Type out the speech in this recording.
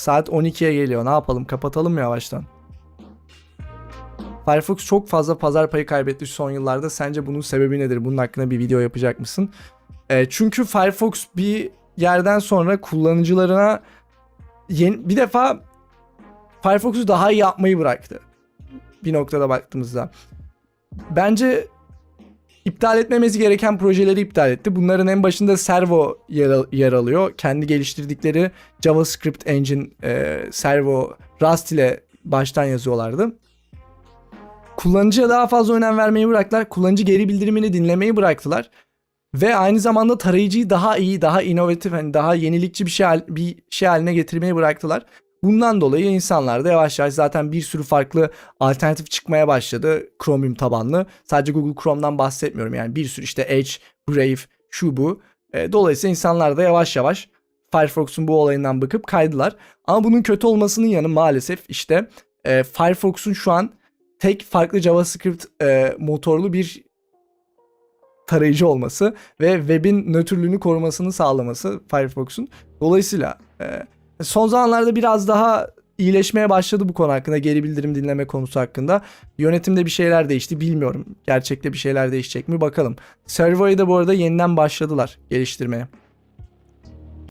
Saat 12'ye geliyor. Ne yapalım? Kapatalım mı yavaştan? Firefox çok fazla pazar payı kaybetti son yıllarda. Sence bunun sebebi nedir? Bunun hakkında bir video yapacak mısın? E, çünkü Firefox bir yerden sonra kullanıcılarına yeni, bir defa Firefox'u daha iyi yapmayı bıraktı. Bir noktada baktığımızda. Bence iptal etmemesi gereken projeleri iptal etti. Bunların en başında Servo yer, al- yer alıyor. Kendi geliştirdikleri JavaScript engine e, Servo Rust ile baştan yazıyorlardı. Kullanıcıya daha fazla önem vermeyi bıraktılar. Kullanıcı geri bildirimini dinlemeyi bıraktılar. Ve aynı zamanda tarayıcıyı daha iyi, daha inovatif, hani daha yenilikçi bir şey bir şey haline getirmeyi bıraktılar. Bundan dolayı insanlar da yavaş yavaş zaten bir sürü farklı alternatif çıkmaya başladı Chromium tabanlı. Sadece Google Chrome'dan bahsetmiyorum yani bir sürü işte Edge, Brave, şu bu. E, dolayısıyla insanlar da yavaş yavaş Firefox'un bu olayından bakıp kaydılar. Ama bunun kötü olmasının yanı maalesef işte e, Firefox'un şu an tek farklı JavaScript e, motorlu bir tarayıcı olması ve web'in nötrlüğünü korumasını sağlaması Firefox'un. Dolayısıyla e, son zamanlarda biraz daha iyileşmeye başladı bu konu hakkında. Geri bildirim dinleme konusu hakkında. Yönetimde bir şeyler değişti. Bilmiyorum. Gerçekte bir şeyler değişecek mi bakalım. Servo'yu da bu arada yeniden başladılar geliştirmeye.